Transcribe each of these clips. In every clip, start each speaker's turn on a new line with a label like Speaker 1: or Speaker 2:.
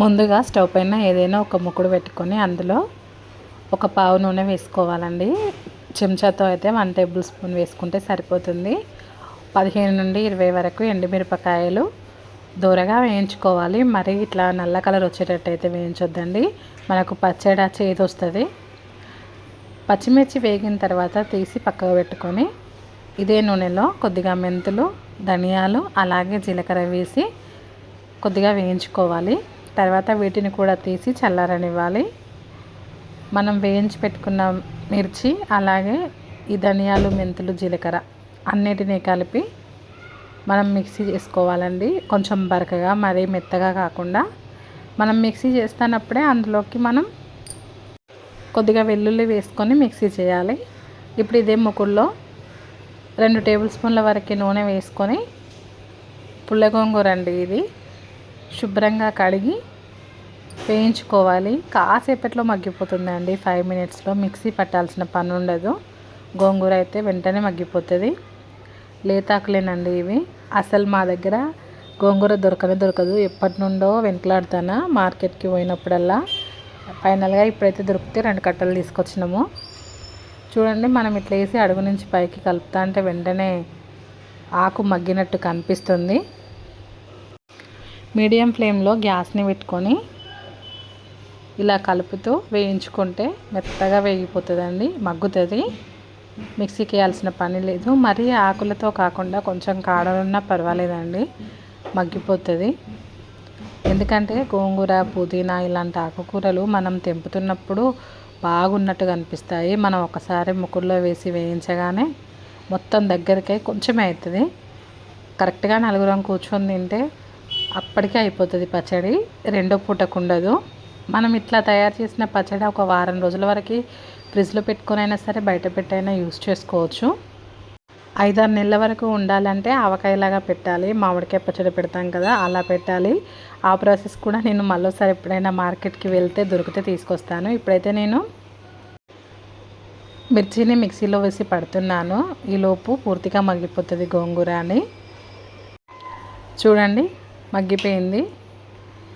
Speaker 1: ముందుగా స్టవ్ పైన ఏదైనా ఒక ముక్కుడు పెట్టుకొని అందులో ఒక పావు నూనె వేసుకోవాలండి. చెంచాతో అయితే వన్ టేబుల్ స్పూన్ వేసుకుంటే సరిపోతుంది. పదిహేను నుండి ఇరవై వరకు ఎండుమిరపకాయలు దూరగా వేయించుకోవాలి. మరి ఇట్లా నల్ల కలర్ వచ్చేటట్టు అయితే వేయించొద్దండి. మనకు పచ్చడి చేతి వస్తుంది? పచ్చిమిర్చి వేగిన తర్వాత తీసి పక్కకు పెట్టుకొని ఇదే నూనెలో కొద్దిగా మెంతులు ధనియాలు అలాగే జీలకర్ర వేసి కొద్దిగా వేయించుకోవాలి. తర్వాత వీటిని కూడా తీసి చల్లారనివ్వాలి. మనం వేయించి పెట్టుకున్న మిర్చి అలాగే ఈ ధనియాలు మెంతులు జీలకర్ర అన్నిటినీ కలిపి మనం మిక్సీ చేసుకోవాలండి. కొంచెం బరకగా మరీ మెత్తగా కాకుండా మనం మిక్సీ చేస్తున్నప్పుడే అందులోకి మనం కొద్దిగా వెల్లుల్లి వేసుకొని మిక్సీ చేయాలి. ఇప్పుడు ఇదే ముకుల్లో రెండు టేబుల్ స్పూన్ల వరకు నూనె వేసుకొని పుల్లగొంగూర అండి ఇది. శుభ్రంగా కడిగి వేయించుకోవాలి. కాసేపట్లో మగ్గిపోతుంది అండి ఫైవ్ మినిట్స్లో మిక్సీ పట్టాల్సిన పని ఉండదు. గోంగూర అయితే వెంటనే మగ్గిపోతుంది. లేతాకులేనండి ఇవి. అసలు మా దగ్గర గోంగూర దొరకనే దొరకదు. ఎప్పటి నుండో వెంటలాడుతానా మార్కెట్కి పోయినప్పుడల్లా. ఫైనల్గా ఇప్పుడైతే దొరికితే రెండు కట్టలు తీసుకొచ్చినాము. చూడండి మనం ఇట్లా వేసి అడుగు నుంచి పైకి కలుపుతా అంటే వెంటనే ఆకు మగ్గినట్టు కనిపిస్తుంది. మీడియం ఫ్లేమ్లో గ్యాస్ని పెట్టుకొని ఇలా కలుపుతూ వేయించుకుంటే మెత్తగా వేగిపోతుందండి మగ్గుతుంది. మిక్సీకి వేయాల్సిన పని లేదు. మరీ ఆకులతో కాకుండా కొంచెం కాడలున్నా పర్వాలేదండి మగ్గిపోతుంది. ఎందుకంటే గోంగూర పుదీనా ఇలాంటి ఆకుకూరలు మనం తెంపుతున్నప్పుడు బాగున్నట్టు కనిపిస్తాయి. మనం ఒకసారి ముక్కుల్లో వేసి వేయించగానే మొత్తం దగ్గరికై కొంచెమే అవుతుంది. కరెక్ట్గా నలుగురం కూర్చొని తింటే అప్పటికే అయిపోతుంది పచ్చడి. రెండో పూటకు ఉండదు. మనం ఇట్లా తయారు చేసిన పచ్చడి ఒక వారం రోజుల వరకు ఫ్రిడ్జ్లో పెట్టుకొని అయినా సరే బయట పెట్టైనా యూస్ చేసుకోవచ్చు. ఐదారు నెలల వరకు ఉండాలంటే ఆవకాయలాగా పెట్టాలి. మామిడికాయ పచ్చడి పెడతాం కదా అలా పెట్టాలి. ఆ ప్రాసెస్ కూడా నేను మళ్ళీసారి ఎప్పుడైనా మార్కెట్కి వెళ్తే దొరికితే తీసుకొస్తాను. ఇప్పుడైతే నేను మిర్చిని మిక్సీలో వేసి పడుతున్నాను. ఈలోపు పూర్తిగా మగిలిపోతుంది గోంగూర అని. చూడండి. మగ్గిపోయింది.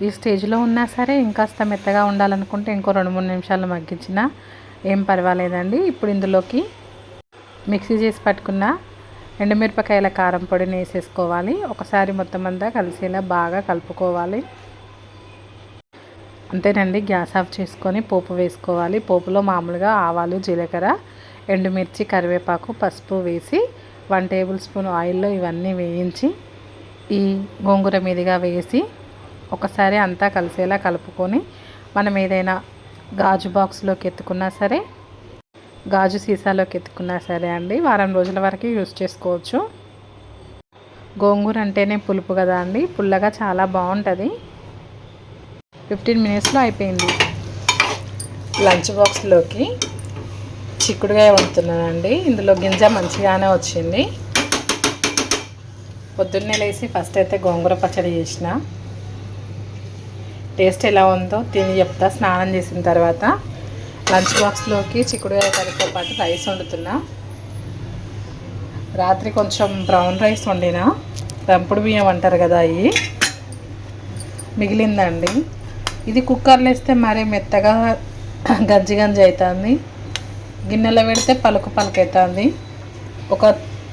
Speaker 1: ఈ స్టేజ్లో ఉన్నా సరే ఇంకాస్త మెత్తగా ఉండాలనుకుంటే ఇంకో రెండు మూడు నిమిషాలు మగ్గించిన ఏం పర్వాలేదండి. ఇప్పుడు ఇందులోకి మిక్సీ చేసి పట్టుకున్న ఎండుమిరపకాయల కారం పొడిని వేసేసుకోవాలి. ఒకసారి మొత్తం అంతా కలిసేలా బాగా కలుపుకోవాలి. అంతేనండి గ్యాస్ ఆఫ్ చేసుకొని పోపు వేసుకోవాలి. పోపులో మామూలుగా ఆవాలు జీలకర్ర ఎండుమిర్చి కరివేపాకు పసుపు వేసి వన్ టేబుల్ స్పూన్ ఆయిల్లో ఇవన్నీ వేయించి ఈ గోంగూర మీదుగా వేసి ఒకసారి అంతా కలిసేలా కలుపుకొని మనం ఏదైనా గాజు బాక్స్లోకి ఎత్తుకున్నా సరే గాజు సీసాలోకి ఎత్తుకున్నా సరే అండి వారం రోజుల వరకు యూస్ చేసుకోవచ్చు. గోంగూర అంటేనే పులుపు కదా అండి పుల్లగా చాలా బాగుంటుంది. ఫిఫ్టీన్ మినిట్స్లో అయిపోయింది. లంచ్ బాక్స్లోకి చిక్కుడుగా వండుతున్నానండి ఇందులో గింజ మంచిగానే వచ్చింది. పొద్దున్నే లేచి ఫస్ట్ అయితే గోంగూర పచ్చడి చేసిన. టేస్ట్ ఎలా ఉందో తిని చెప్తా. స్నానం చేసిన తర్వాత లంచ్ బాక్స్లోకి చిక్కుడుకాయ కర్రీతో పాటు రైస్ వండుతున్నా. రాత్రి కొంచెం బ్రౌన్ రైస్ వండిన. దంపుడు బియ్యం అంటారు కదా అవి మిగిలిందండి. ఇది కుక్కర్లో వేస్తే మరీ మెత్తగా గంజి గంజి అవుతుంది. గిన్నెలో పెడితే పలుకు పలుకు అవుతుంది. ఒక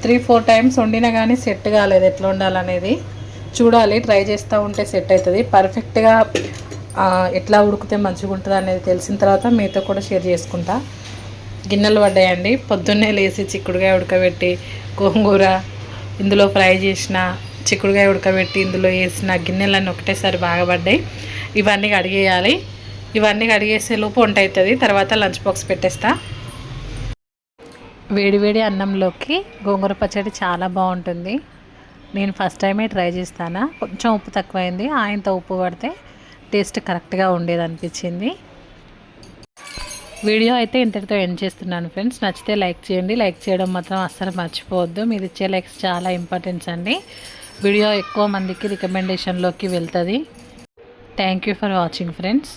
Speaker 1: త్రీ ఫోర్ టైమ్స్ వండినా కానీ సెట్ కాలేదు ఎట్లా ఉండాలనేది చూడాలి ట్రై చేస్తూ ఉంటే సెట్ అవుతుంది పర్ఫెక్ట్గా ఎట్లా ఉడికితే మంచిగా ఉంటుంది అనేది తెలిసిన తర్వాత మీతో కూడా షేర్ చేసుకుంటా. గిన్నెలు పడ్డాయండి. పొద్దున్నే లేచి చిక్కుడుకాయ ఉడకబెట్టి గోంగూర ఇందులో ఫ్రై చేసిన చిక్కుడుకాయ ఉడకబెట్టి ఇందులో వేసిన గిన్నెలన్నీ ఒకటేసారి బాగా పడ్డాయి. ఇవన్నీ కడిగేయాలి. ఇవన్నీ కడిగేసే లోపు వంట అవుతుంది తర్వాత లంచ్ బాక్స్ పెట్టేస్తా. వేడివేడి అన్నంలోకి గోంగూర పచ్చడి చాలా బాగుంటుంది. నేను ఫస్ట్ టైమే ట్రై చేస్తాను. కొంచెం ఉప్పు తక్కువైంది. ఆయనతో ఉప్పు పడితే టేస్ట్ కరెక్ట్గా ఉండేది అనిపించింది వీడియో అయితే ఇంతటితో ఎండ్ చేస్తున్నాను ఫ్రెండ్స్. నచ్చితే లైక్ చేయండి. లైక్ చేయడం మాత్రం అస్సలు మర్చిపోవద్దు. మీరు ఇచ్చే లైక్స్ చాలా ఇంపార్టెన్స్ అండి. వీడియో ఎక్కువ మందికి రికమెండేషన్లోకి వెళ్తుంది. Thank you for watching friends.